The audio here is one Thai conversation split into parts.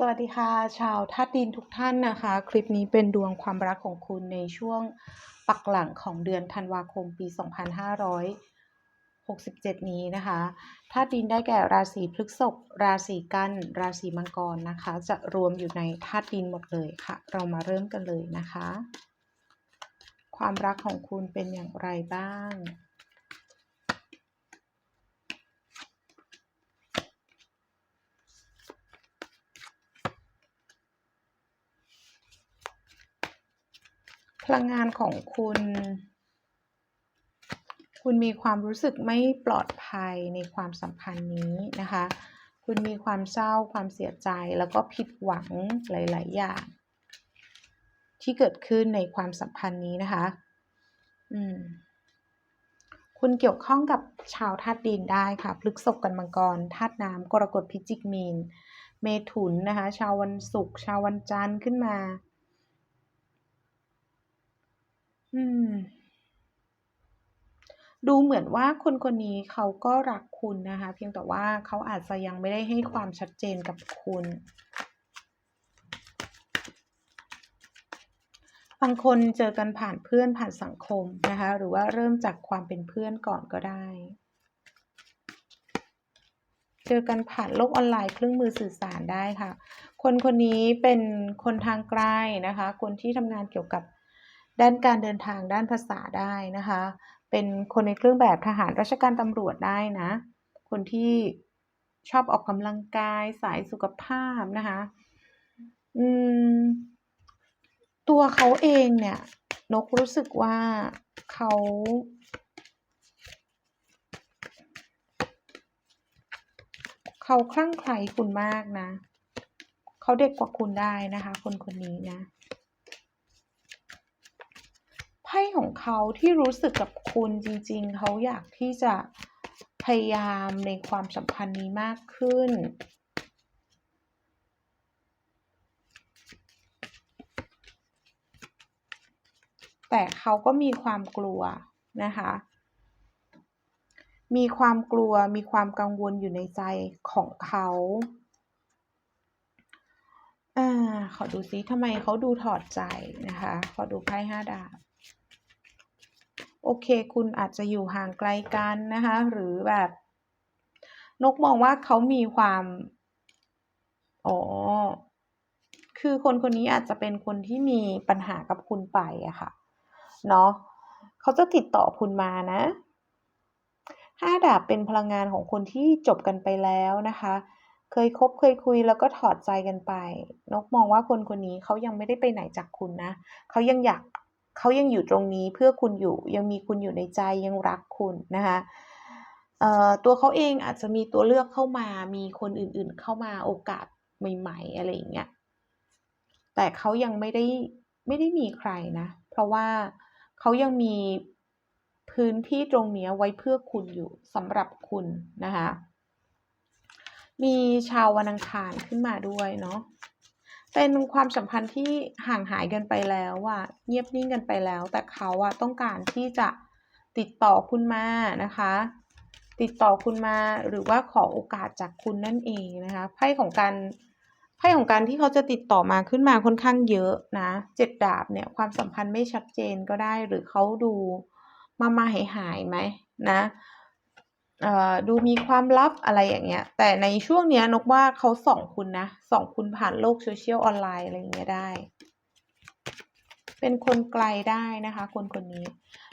สวัสดีค่ะ ชาวธาตุดินทุกท่านนะคะ คลิปนี้เป็นดวงความรักของคุณในช่วงปักหลังของเดือนธันวาคมปี 2567 นี้นะคะธาตุดินได้แก่ราศีพฤษภราศีกันราศีมังกรนะคะ จะรวมอยู่ในธาตุดินหมดเลยค่ะ เรามาเริ่มกันเลยนะคะ ความรักของคุณเป็นอย่างไรบ้าง พลังงานของคุณ คุณมีความรู้สึกไม่ปลอดภัยในความสัมพันธ์นี้นะคะ คุณมีความเศร้าความเสียใจแล้วก็ผิดหวังหลาย ๆ อย่าง ที่เกิดขึ้นในความสัมพันธ์นี้นะคะ อืมคุณเกี่ยวข้องกับชาวธาตุดินได้ค่ะพฤกษบกันมังกรธาตุน้ำกรกฎพิจิกมีน เมถุนนะคะ ชาววันศุกร์ชาววันจันทร์ขึ้นมา อืม ดูเหมือนว่าคนคนนี้เขาก็รักคุณนะคะ เพียงแต่ว่าเขาอาจจะยังไม่ได้ให้ความชัดเจนกับคุณ บางคนเจอกันผ่านเพื่อนผ่านสังคมนะคะ หรือว่าเริ่มจากความเป็นเพื่อนก่อนก็ได้ เจอกันผ่านโลกออนไลน์เครื่องมือสื่อสารได้ค่ะ คนคนนี้เป็นคนทางไกลนะคะ คนที่ทำงานเกี่ยวกับ ด้านการเดินทางด้านภาษาได้นะคะ เป็นคนในเครื่องแบบทหารราชการตำรวจได้นะ คนที่ชอบออกกำลังกายสายสุขภาพนะคะอืมตัวเขาเองเนี่ยนกรู้สึกว่าเขาเขาคลั่งไคล้คุณมากนะ เขาเด็กกว่าคุณได้นะคะ คนคนนี้นะ ไพ่ของเขาที่รู้สึกกับคุณจริง ๆ เขาอยากที่จะพยายามในความสัมพันธ์นี้มากขึ้น แต่เขาก็มีความกลัวนะคะ มีความกลัว มีความกังวลอยู่ในใจของเขาอ่าขอดูซิทำไมเขาดูถอดใจนะคะ ขอดูไพ่ห้าดาบ โอเค คุณอาจจะอยู่ห่างไกลกันนะคะ หรือแบบ นกมองว่าเขามีความอ๋อคือคนคนนี้อาจจะเป็นคนที่มีปัญหากับคุณไปอะค่ะเนาะเขาจะติดต่อคุณมานะห้าดาบเป็นพลังงานของคนที่จบกันไปแล้วนะคะ เคยคบเคยคุยแล้วก็ถอดใจกันไป นกมองว่าคนคนนี้เขายังไม่ได้ไปไหนจากคุณนะเขายังอยาก เขายังอยู่ตรงนี้เพื่อคุณอยู่ยังมีคุณอยู่ในใจยังรักคุณนะคะตัวเขาเองอาจจะมีตัวเลือกเข้ามา มีคนอื่นๆเข้ามาโอกาสใหม่ ๆ อะไรอย่างเงี้ยแต่เขายังไม่ได้ไม่ได้มีใครนะ เพราะว่าเขายังมีพื้นที่ตรงนี้ไว้เพื่อคุณอยู่สำหรับคุณนะคะมีชาววันอังคารขึ้นมาด้วยเนาะ เป็นความสัมพันธ์ที่ห่างหายกันไปแล้วอะเงียบนิ่งกันไปแล้ว แต่เขาอะต้องการที่จะติดต่อคุณมานะคะ ติดต่อคุณมาหรือว่าขอโอกาสจากคุณนั่นเองนะคะไพ่ของการไพ่ของการที่เขาจะติดต่อมาขึ้นมาค่อนข้างเยอะนะเจ็ดดาบเนี่ยความสัมพันธ์ไม่ชัดเจนก็ได้หรือเขาดูมามาหายหายไหมนะ ดูมีความลับอะไรอย่างเงี้ย แต่ในช่วงเนี้ยนกว่าเขาส่องคุณนะส่องคุณผ่านโลก social ออนไลน์อะไรอย่างเงี้ยได้ เป็นคนไกลได้นะคะ คนคนนี้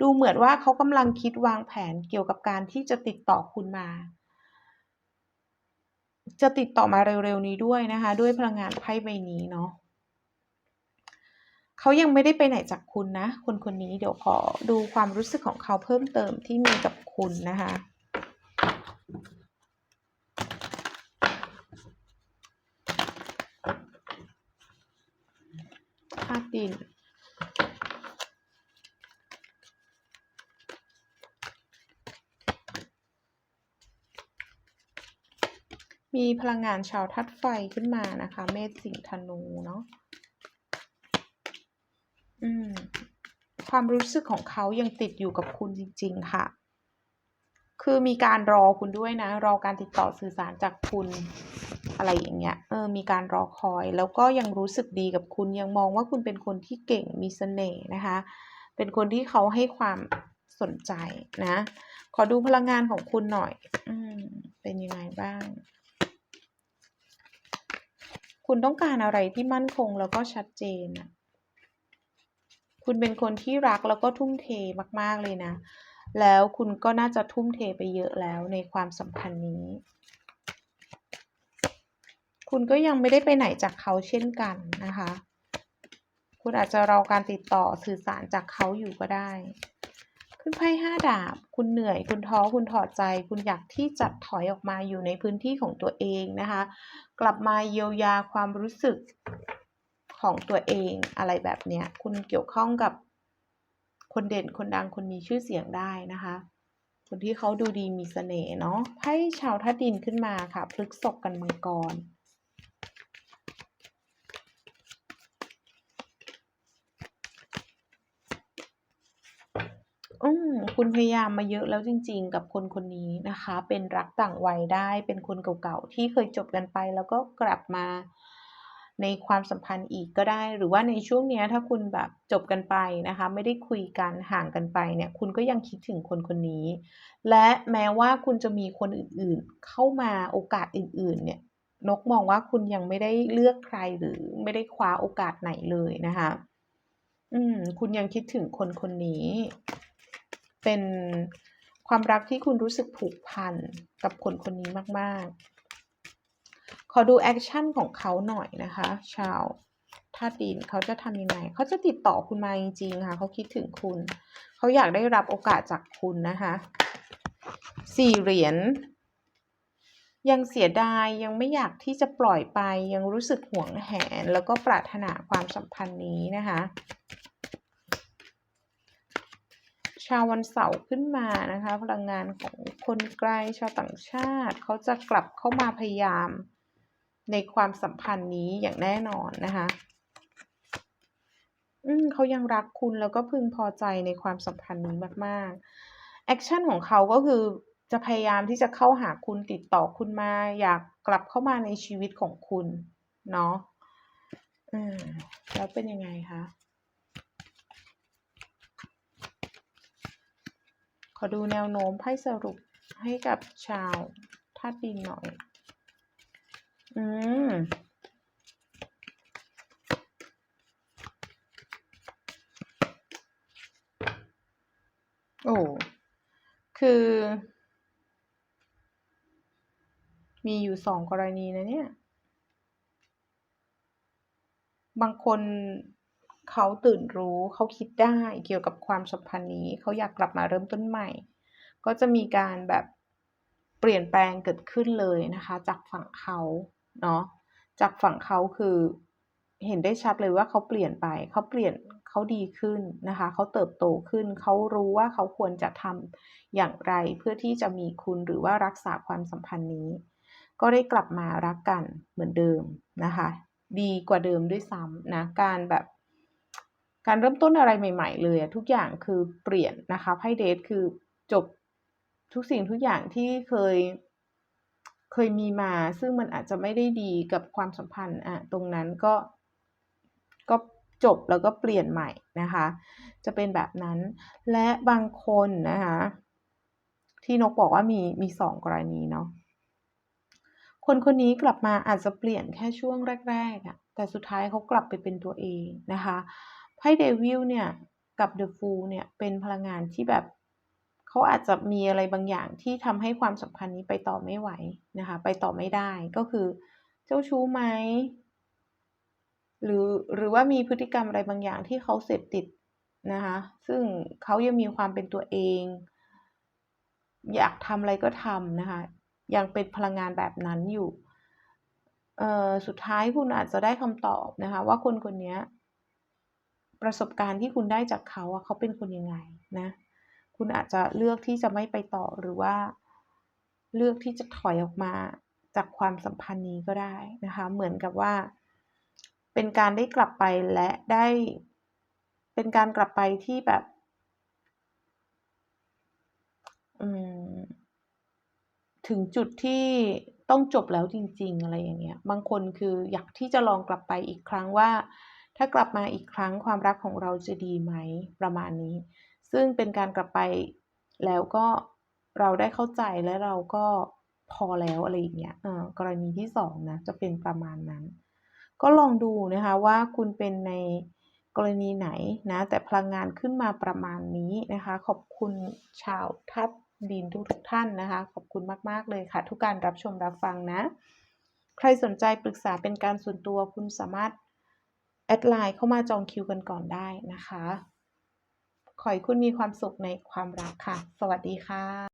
ดูเหมือนว่าเขากำลังคิดวางแผนเกี่ยวกับการที่จะติดต่อคุณมา จะติดต่อมาเร็วๆนี้ด้วยนะคะ ด้วยพลังงานไพ่ใบนี้เนาะเขายังไม่ได้ไปไหนจากคุณนะ คนคนนี้เดี๋ยวขอดูความรู้สึกของเขาเพิ่มเติมที่มีกับคุณนะคะ ธาตุดิน มีพลังงานชาวธาตุไฟขึ้นมานะคะ เมษสิงห์ธนูเนาะอืมความรู้สึกของเขายังติดอยู่กับคุณจริง ๆ ค่ะ คือมีการรอคุณด้วยนะ รอการติดต่อสื่อสารจากคุณอะไรอย่างเงี้ย เออ มีการรอคอย แล้วก็ยังรู้สึกดีกับคุณ ยังมองว่าคุณเป็นคนที่เก่ง มีเสน่ห์นะคะ เป็นคนที่เขาให้ความสนใจนะ ขอดูพลังงานของคุณหน่อย อืม เป็นยังไงบ้าง คุณต้องการอะไรที่มั่นคงแล้วก็ชัดเจน คุณเป็นคนที่รักแล้วก็ทุ่มเทมาก ๆ เลยนะ แล้วคุณก็น่าจะทุ่มเทไปเยอะแล้วในความสัมพันธ์นี้ คุณก็ยังไม่ได้ไปไหนจากเขาเช่นกันนะคะ คุณอาจจะรอการติดต่อสื่อสารจากเขาอยู่ก็ได้ ขึ้นไพ่ห้าดาบ คุณเหนื่อย คุณท้อ คุณถอดใจ คุณอยากที่จะถอยออกมาอยู่ในพื้นที่ของตัวเองนะคะ กลับมาเยียวยาความรู้สึกของตัวเองอะไรแบบเนี้ย คุณเกี่ยวข้องกับคนเด่น คนดัง คนมีชื่อเสียงได้นะคะ คนที่เขาดูดีมีเสน่ห์เนาะไพ่ชาวธาดินขึ้นมาค่ะพฤกษกกันมังกร อืม คุณพยายามมาเยอะแล้วจริง ๆ กับคนคนนี้นะคะ เป็นรักต่างวัยได้ เป็นคนเก่าๆ ที่เคยจบกันไป แล้วก็กลับมาในความสัมพันธ์อีกก็ได้ หรือว่าในช่วงเนี้ยถ้าคุณแบบจบกันไปนะคะ ไม่ได้คุยกันห่างกันไปเนี่ย คุณก็ยังคิดถึงคนคนนี้ และแม้ว่าคุณจะมีคนอื่นๆ เข้ามาโอกาสอื่น ๆ เนี่ย นกมองว่าคุณยังไม่ได้เลือกใครหรือไม่ได้คว้าโอกาสไหนเลยนะคะ อืม คุณยังคิดถึงคนคนนี้ เป็นความรักที่คุณรู้สึกผูกพันกับคนคนนี้มากๆ ขอดูแอคชั่นของเขาหน่อยนะคะ ชาวธาตุดินเขาจะทำยังไง เขาจะติดต่อคุณมาจริงๆค่ะ เขาคิดถึงคุณ เขาอยากได้รับโอกาสจากคุณนะคะ4เหรียญยังเสียดายยังไม่อยากที่จะปล่อยไปยังรู้สึกหวงแหน แล้วก็ปรารถนาความสัมพันธ์นี้นะคะ ชาววันเสาร์ขึ้นมานะคะ พลังงานของคนไกลชาวต่างชาติ เขาจะกลับเข้ามาพยายามในความสัมพันธ์นี้อย่างแน่นอนนะคะ อืมเขายังรักคุณแล้วก็พึงพอใจในความสัมพันธ์นี้มากๆแอคชั่นของเขาก็คือจะพยายามที่จะเข้าหาคุณติดต่อคุณมา อยากกลับเข้ามาในชีวิตของคุณ เนาะอืมแล้วเป็นยังไงคะ? อดูแนวโน้มไพ่สรุปให้กับชาวธาตุดินหน่อย อืมโอ้ คือ มีอยู่2กรณีนะเนี่ย บางคน เขาตื่นรู้เขาคิดได้เกี่ยวกับความสัมพันธ์นี้ เขาอยากกลับมาเริ่มต้นใหม่ ก็จะมีการแบบเปลี่ยนแปลงเกิดขึ้นเลยนะคะ จากฝั่งเขาเนาะจากฝั่งเขาคือเห็นได้ชัดเลยว่าเขาเปลี่ยนไป เขาเปลี่ยนเขาดีขึ้นนะคะ เขาเติบโตขึ้น เขารู้ว่าเขาควรจะทำอย่างไรเพื่อที่จะมีคุณหรือว่ารักษาความสัมพันธ์นี้ ก็ได้กลับมารักกันเหมือนเดิมนะคะ ดีกว่าเดิมด้วยซ้ำนะ การแบบ การเริ่มต้นอะไรใหม่ ๆ เลยทุกอย่างคือเปลี่ยนนะคะไพ่เดทคือจบทุกสิ่งทุกอย่างที่เคยเคยมีมา ซึ่งมันอาจจะไม่ได้ดีกับความสัมพันธ์อะตรงนั้นก็ก็จบแล้วก็เปลี่ยนใหม่นะคะ จะเป็นแบบนั้นและบางคนนะคะที่นกบอกว่ามีมี2กรณีเนาะคนคนนี้กลับมาอาจจะเปลี่ยนแค่ช่วงแรกๆอะแต่สุดท้ายเขากลับไปเป็นตัวเองนะคะ ไพ่ Devil เนี่ยกับ The Fool เนี่ยเป็นพลังงานที่แบบเขาอาจจะมีอะไรบางอย่างที่ทำให้ความสัมพันธ์นี้ไปต่อไม่ไหวนะคะ ไปต่อไม่ได้ก็คือเจ้าชู้ไหมหรือหรือว่ามีพฤติกรรมอะไรบางอย่างที่เขาเสพติดนะคะซึ่งเขายังมีความเป็นตัวเอง อยากทำอะไรก็ทำนะคะ ยังเป็นพลังงานแบบนั้นอยู่สุดท้ายคุณอาจจะได้คำตอบนะคะ ว่าคนคนนี้ ประสบการณ์ที่คุณได้จากเขาอะเขาเป็นคนยังไงนะ คุณอาจจะเลือกที่จะไม่ไปต่อหรือว่า เลือกที่จะถอยออกมาจากความสัมพันธ์นี้ก็ได้นะคะ เหมือนกับว่า เป็นการได้กลับไปและได้ เป็นการกลับไปที่แบบ ถึงจุดที่ต้องจบแล้วจริง ๆ อะไรอย่างเงี้ย บางคนคืออยากที่จะลองกลับไปอีกครั้งว่า ถ้ากลับมาอีกครั้งความรักของเราจะดีไหมประมาณนี้ ซึ่งเป็นการกลับไปแล้วก็เราได้เข้าใจและเราก็พอแล้วอะไรอย่างเงี้ยกรณีที่2นะจะเป็นประมาณนั้น ก็ลองดูนะคะว่าคุณเป็นในกรณีไหนนะแต่พลังงานขึ้นมาประมาณนี้นะคะ ขอบคุณชาวธาตุดินทุกๆท่านนะคะ ขอบคุณมาก ๆ เลยค่ะ ทุกการรับชมรับฟังนะ ใครสนใจปรึกษาเป็นการส่วนตัวคุณสามารถ แอดไลน์เข้ามาจองคิวกันก่อนได้นะคะ ขอให้คุณมีความสุขในความรักค่ะ สวัสดีค่ะ